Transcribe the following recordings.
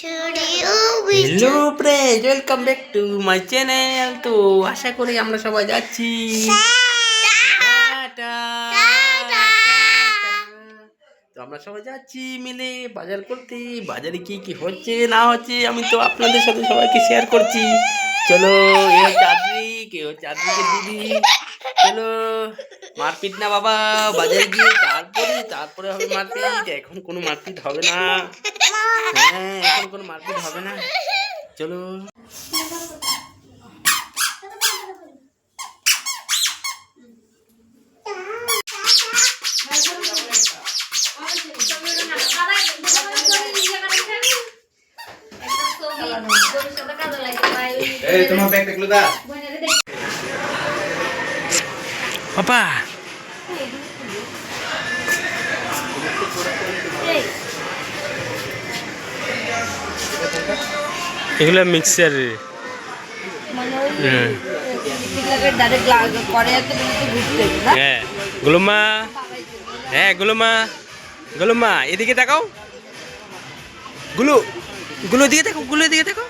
Hello friend welcome back to my channel তো আশা করি আমরা সবাই যাচ্ছি। তো আমরা সবাই যাচ্ছি মিলে বাজার করতে। বাজারে কি কি হচ্ছে না হচ্ছে আমি তো আপনাদের সাথে সবাইকে শেয়ার করছি। চলো এ হচ্ছে আদ্রিক এ হচ্ছে আদ্রিকের দিদি। চলো মারপিট না বাবা, বাজারে গিয়ে তারপরে তারপরে হবে মারপিট। এখন কোনো মারপিট হবে না। হ্যাঁ এখন কোনো মারপিট হবে না। চলো। এই, তোমার ব্যাগটা গুলো দা পাপা। এগুলো মিক্সার হ্যাঁ। গুলুমা। হ্যাঁ গুলুমা। গুলুমা, এদিকে তাকাও। গুলু, গুলো দিকে দেখো গুলো দিকে দেখো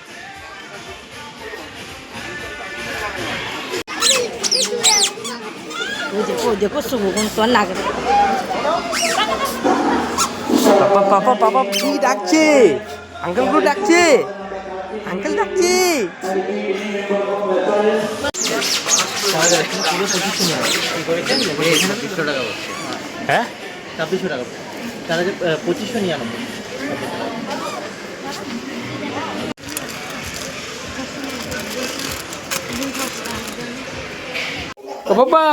পাপা পাপা পাপা কি ডাকছে? আঙ্কেলগুলো ডাকছে? আঙ্কেল ডাকছে? হ্যাঁ? ছাব্বিশশো টাকা তার আগে পঁচিশশো নিরানব্বই। বাবা।